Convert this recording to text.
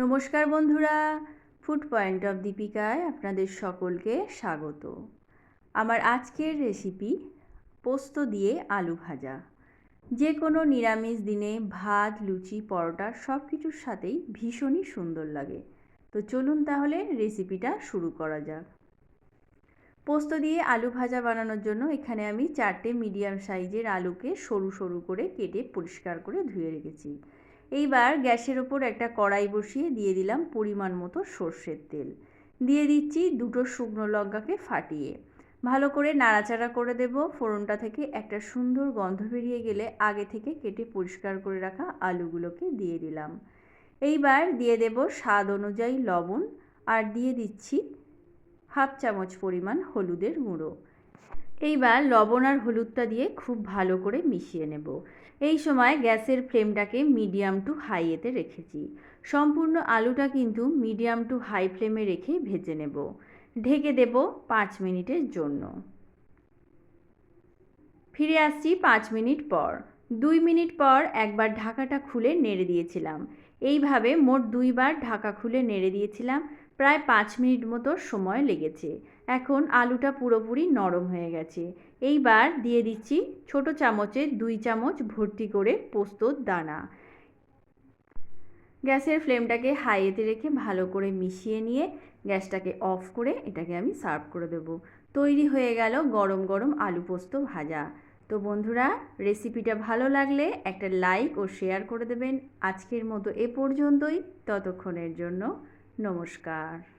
নমস্কার বন্ধুরা food point of দীপিকায় আপনাদের সকলকে স্বাগত। আমার আজকের রেসিপি পোস্ত দিয়ে আলু ভাজা। যে কোনো নিরামিষ দিনে ভাত, লুচি, পরোটা সব কিছুর সাথেই ভীষণই সুন্দর লাগে। তো চলুন তাহলে রেসিপিটা শুরু করা যাক। পোস্ত দিয়ে আলু ভাজা বানানোর জন্য এখানে আমি চারটে মিডিয়াম সাইজের আলুকে সরু সরু করে কেটে পরিষ্কার করে ধুয়ে রেখেছি। এইবার গ্যাসের ওপর একটা কড়াই বসিয়ে দিয়ে দিলাম পরিমাণ মতো সর্ষের তেল। দিয়ে দিচ্ছি দুটো শুকনো লঙ্কাকে ফাটিয়ে। ভালো করে নাড়াচাড়া করে দেব। ফোড়নটা থেকে একটা সুন্দর গন্ধ বেরিয়ে গেলে আগে থেকে কেটে পরিষ্কার করে রাখা আলুগুলোকে দিয়ে দিলাম। এইবার দিয়ে দেব স্বাদ অনুযায়ী লবণ আর দিয়ে দিচ্ছি হাফ চামচ পরিমাণ হলুদের গুঁড়ো। এইবার লবণ আর হলুদটা দিয়ে খুব ভালো করে মিশিয়ে নেব। এই সময় গ্যাসের ফ্লেমটাকে মিডিয়াম টু হাইয়েতে রেখেছি। সম্পূর্ণ আলুটা কিন্তু মিডিয়াম টু হাই ফ্লেমে রেখে ভেজে নেব। ঢেকে দেব পাঁচ মিনিটের জন্য। ফিরে আসছি পাঁচ মিনিট পর। দুই মিনিট পর একবার ঢাকাটা খুলে নেড়ে দিয়েছিলাম। এইভাবে মোট দুইবার ঢাকা খুলে নেড়ে দিয়েছিলাম। প্রায় পাঁচ মিনিট মতো সময় লেগেছে। এখন আলুটা পুরোপুরি নরম হয়ে গেছে। এইবার দিয়ে দিচ্ছি ছোট চামচে দুই চামচ ভর্তি করে পোস্তর দানা। গ্যাসের ফ্লেমটাকে হাইয়েতে রেখে ভালো করে মিশিয়ে নিয়ে গ্যাসটাকে অফ করে এটাকে আমি সার্ভ করে দেবো। তৈরি হয়ে গেল গরম গরম আলু পোস্ত ভাজা। তো বন্ধুরা, রেসিপিটা ভালো লাগলে একটা লাইক ও শেয়ার করে দেবেন। আজকের মতো এ পর্যন্তই। ততক্ষণের জন্য নমস্কার।